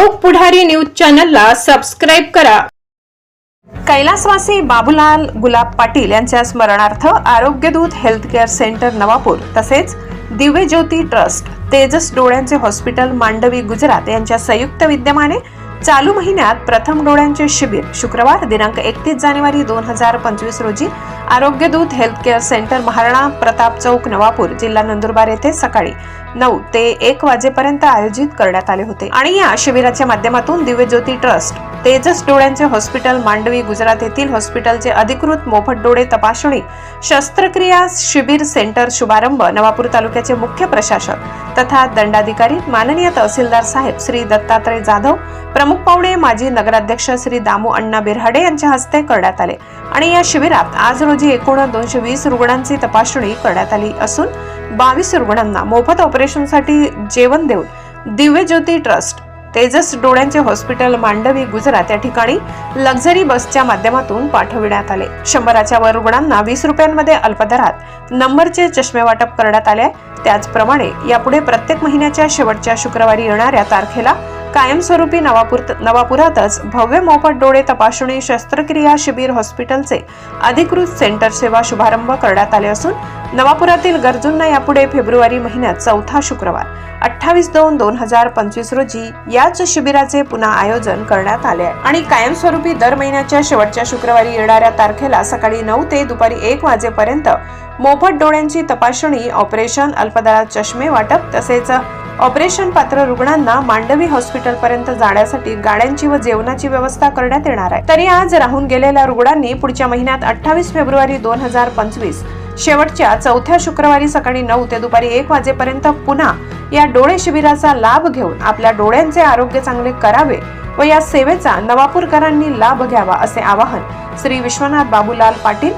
लोक पुढारी न्यूज चॅनलला सबस्क्राईब करा. कैलासवासी बाबूलाल गुलाब पाटील यांच्या स्मरणार्थ Arogyadoot health care centre Navapur तसेच दिव्य ज्योती ट्रस्ट तेजस डोळ्यांचे हॉस्पिटल मांडवी गुजरात यांच्या संयुक्त विद्यमाने चालू महिन्यात प्रथम डोळ्यांचे शिबिर शुक्रवार दिनांक एकतीस जानेवारी दोन हजार पंचवीस रोजी Arogyadoot health care centre Maharana Pratap Chowk Navapur जिल्हा नंदुरबार येथे सकाळी नऊ ते एक वाजेपर्यंत आयोजित करण्यात आले होते. आणि या शिबिराच्या माध्यमातून दिव्यज्योती ट्रस्ट तेजस डोळ्यांचे हॉस्पिटल मांडवी गुजरात येथील हॉस्पिटलचे अधिकृत मोफत डोळे तपासणी शस्त्रक्रिया शिबिर सेंटर शुभारंभ नवापूर तालुक्याचे मुख्य प्रशासक तथा दंडाधिकारी माननीय तहसीलदार साहेब श्री दत्तात्रय जाधव प्रमुख पाहुणे माजी नगराध्यक्ष श्री दामू अण्णा बिरहाडे यांच्या हस्ते करण्यात आले आणि या शिबिरात आज रोजी एकूण दोनशे वीस रुग्णांची तपासणी करण्यात आली असून बावीस रुग्णांना मोफत ऑपरेशनसाठी जेवण देऊन दिव्य ज्योती ट्रस्ट तेजस डोळ्यांचे हॉस्पिटल मांडवी गुजरात या ठिकाणी लक्झरी बसच्या माध्यमातून पाठविण्यात आले. शंभराच्या वर रुग्णांना वीस रुपयांमध्ये अल्पदरात नंबरचे चष्मे वाटप करण्यात आले त्याचप्रमाणे यापुढे प्रत्येक महिन्याच्या शेवटच्या शुक्रवारी येणाऱ्या तारखेला कायमस्वरूपी नवापूर नवापुरातच भव्य मोफत डोळे तपासणी शस्त्रक्रिया शिबिर हॉस्पिटलचे अधिकृत सेंटर सेवा शुभारंभ करण्यात आले असून नवापुरातील गरजूंना यापुढे फेब्रुवारी महिन्यात चौथा शुक्रवार. अठ्ठावीस दोन दोन हजार पंचवीस रोजी याच शिबिराचे पुन्हा आयोजन करण्यात आले आहे. आणि कायमस्वरूपी दर महिन्याच्या शेवटच्या शुक्रवारी येणाऱ्या तारखेला सकाळी नऊ ते दुपारी एक वाजेपर्यंत मोफत डोळ्यांची तपासणी ऑपरेशन अल्पदरात चष्मे वाटप तसेच ऑपरेशन पात्र रुग्णांना मांडवी हॉस्पिटल पर्यंत जाण्यासाठी गाड्यांची व जेवणाची व्यवस्था करण्यात येणार आहे. तरी आज राहून गेलेल्या रुग्णांनी पुढच्या महिन्यात अठ्ठावीस फेब्रुवारी दोन हजार पंचवीस शेवटच्या चौथ्या शुक्रवारी सकाळी नऊ ते दुपारी एक वाजेपर्यंत पुन्हा या डोळे शिबिराचा लाभ घेऊन आपल्या डोळ्यांचे आरोग्य चांगले करावे व या सेवेचा नवापूरकरांनी लाभ घ्यावा असे आवाहन श्री विश्वनाथ बाबूलाल पाटील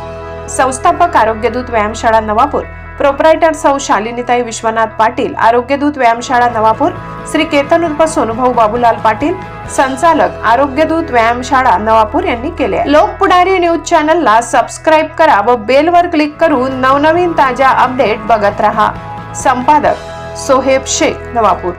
संस्थापक आरोग्यदूत व्यायामशाळा नवापूर प्रोपरायटर सौ शालिनीताई विश्वनाथ पाटील आरोग्यदूत व्यायामशाळा नवापूर श्री केतन उर्फ सोनुभाऊ बाबूलाल पाटील संचालक आरोग्यदूत व्यायामशाळा नवापूर यांनी केले लोकपुढारी लोक पुढारी न्यूज चॅनलला सबस्क्राईब करा व बेलवर क्लिक करून नवनवीन ताज्या अपडेट बघत रहा. संपादक सोहेब शेख नवापूर.